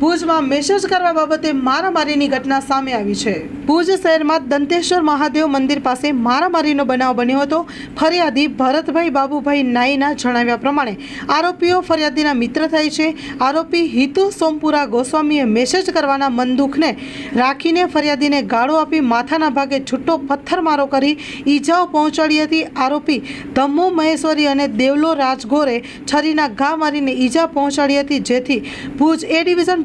ભુજમાં મેસેજ કરવા બાબતે મારામારીની ઘટના સામે આવી છે. ભુજ શહેરમાં દંતેશ્વર મહાદેવ મંદિર પાસે મારામારીનો બનાવ બન્યો હતો. ફરિયાદી ભરતભાઈ બાબુભાઈ નાઈના જણાવ્યા પ્રમાણે આરોપીઓ ફરિયાદીના મિત્ર થાય છે. આરોપી હિતુ સોમપુરા ગોસ્વામીએ મેસેજ કરવાના મનદુખને રાખીને ફરિયાદીને ગાળો આપી માથાના ભાગે છૂટો પથ્થરમારો કરી ઈજાઓ પહોંચાડી હતી. આરોપી ધમ્મો મહેશ્વરી અને દેવલો રાજગોરે છરીના ઘા મારીને ઈજા પહોંચાડી હતી. જેથી ભુજ એ ડિવિઝન